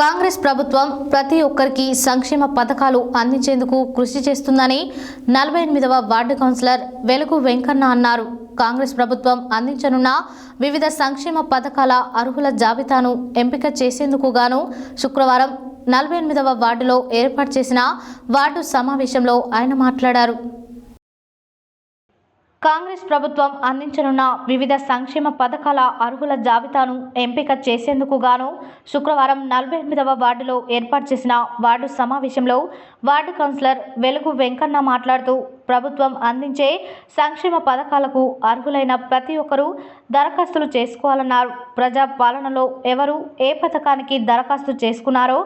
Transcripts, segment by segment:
కాంగ్రెస్ ప్రభుత్వం ప్రతి ఒక్కరికి సంక్షేమ పథకాలు అందించేందుకు కృషి చేస్తుందని నలభై ఎనిమిదవ వార్డు కౌన్సిలర్ వెలుగు వెంకన్న అన్నారు. కాంగ్రెస్ ప్రభుత్వం అందించనున్న వివిధ సంక్షేమ పథకాల అర్హుల జాబితాను ఎంపిక చేసేందుకు గాను శుక్రవారం నలభై ఎనిమిదవ వార్డులో ఏర్పాటు చేసిన వార్డు సమావేశంలో ఆయన మాట్లాడారు. కాంగ్రెస్ ప్రభుత్వం అందించనున్న వివిధ సంక్షేమ పథకాల అర్హుల జాబితాను ఎంపిక చేసేందుకు గాను శుక్రవారం నలభై ఎనిమిదవ వార్డులో ఏర్పాటు చేసిన వార్డు సమావేశంలో వార్డు కౌన్సిలర్ వెలుగు వెంకన్న మాట్లాడుతూ ప్రభుత్వం అందించే సంక్షేమ పథకాలకు అర్హులైన ప్రతి ఒక్కరూ దరఖాస్తులు చేసుకోవాలన్నారు. ప్రజా పాలనలో ఎవరు ఏ పథకానికి దరఖాస్తు చేసుకున్నారో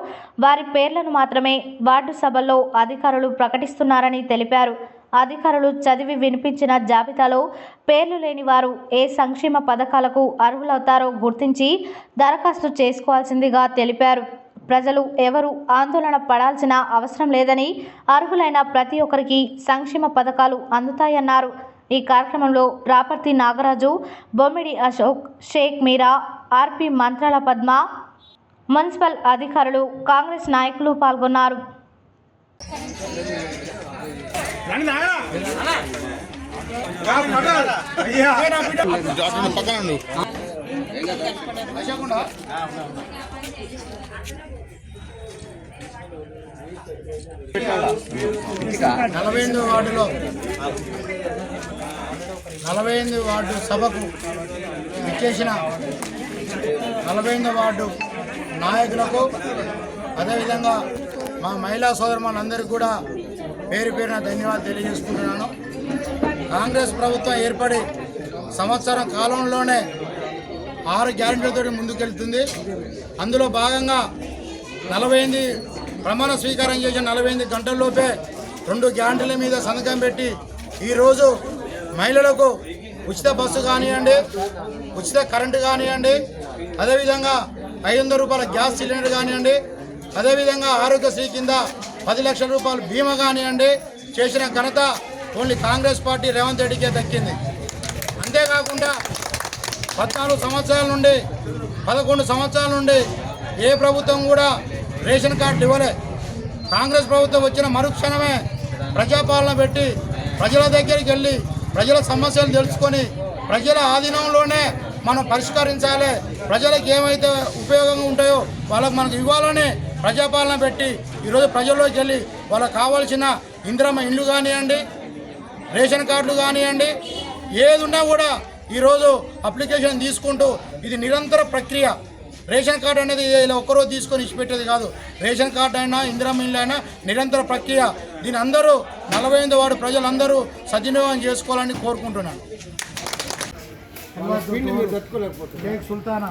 వారి పేర్లను మాత్రమే వార్డు సభల్లో అధికారులు ప్రకటిస్తున్నారని తెలిపారు. అధికారులు చదివి వినిపించిన జాబితాలో పేర్లు లేని వారు ఏ సంక్షేమ పథకాలకు అర్హులవుతారో గుర్తించి దరఖాస్తు చేసుకోవాల్సిందిగా తెలిపారు. ప్రజలు ఎవరు ఆందోళన పడాల్సిన అవసరం లేదని అర్హులైన ప్రతి ఒక్కరికి సంక్షేమ పథకాలు అందుతాయన్నారు. ఈ కార్యక్రమంలో రాపర్తి నాగరాజు బొమ్మిడి అశోక్ షేక్ మీరా ఆర్పి మంత్రాల పద్మ మున్సిపల్ అధికారులు కాంగ్రెస్ నాయకులు పాల్గొన్నారు. పక్కన నలభై ఎనిమిది వార్డులో నలభై ఎనిమిది వార్డు సభకు ఇచ్చేసిన నలభై ఎనిమిది వార్డు నాయకులకు అదేవిధంగా మా మహిళా సోదరులందరికీ కూడా పేరు పేరున ధన్యవాదాలు తెలియజేసుకుంటున్నాను. కాంగ్రెస్ ప్రభుత్వం ఏర్పడి సంవత్సరం కాలంలోనే ఆరు గ్యారెంటీలతో ముందుకెళ్తుంది. అందులో భాగంగా నలభై ఎనిమిది ప్రమాణ స్వీకారం చేసిన నలభై ఎనిమిది గంటల్లోపే రెండు గ్యారెంటీల మీద సంతకం పెట్టి ఈరోజు మహిళలకు ఉచిత బస్సు కానివ్వండి ఉచిత కరెంటు కానివ్వండి అదేవిధంగా ఐదు వందల రూపాయల గ్యాస్ సిలిండర్ కానివ్వండి అదేవిధంగా ఆరోగ్యశ్రీ కింద పది లక్షల రూపాయలు బీమా కానివ్వండి చేసిన ఘనత ఓన్లీ కాంగ్రెస్ పార్టీ రేవంత్ రెడ్డికే దక్కింది. అంతేకాకుండా పద్నాలుగు సంవత్సరాల నుండి పదకొండు సంవత్సరాల నుండి ఏ ప్రభుత్వం కూడా రేషన్ కార్డు ఇవ్వలే. కాంగ్రెస్ ప్రభుత్వం వచ్చిన మరుక్షణమే ప్రజాపాలన పెట్టి ప్రజల దగ్గరికి వెళ్ళి ప్రజల సమస్యలు తెలుసుకొని ప్రజల ఆధీనంలోనే మనం పరిష్కరించాలి. ప్రజలకు ఏమైతే ఉపయోగంగా ఉంటాయో వాళ్ళకు మనకు ఇవ్వాలని ప్రజాపాలన పెట్టి ఈరోజు ప్రజల్లోకి వెళ్ళి వాళ్ళకి కావాల్సిన ఇందిరమ్మ ఇండ్లు కానివ్వండి రేషన్ కార్డులు కానివ్వండి ఏది ఉన్నా కూడా ఈరోజు అప్లికేషన్ తీసుకుంటూ ఇది నిరంతర ప్రక్రియ. రేషన్ కార్డు అనేది ఇలా ఒక్కరోజు తీసుకొని ఇచ్చిపెట్టేది కాదు. రేషన్ కార్డు అయినా ఇందిరమ్మ ఇల్లు అయినా నిరంతర ప్రక్రియ. దీని అందరూ నలభై ఎనిమిది వాడు ప్రజలందరూ సద్వినియోగం చేసుకోవాలని కోరుకుంటున్నాను. సుల్తానా.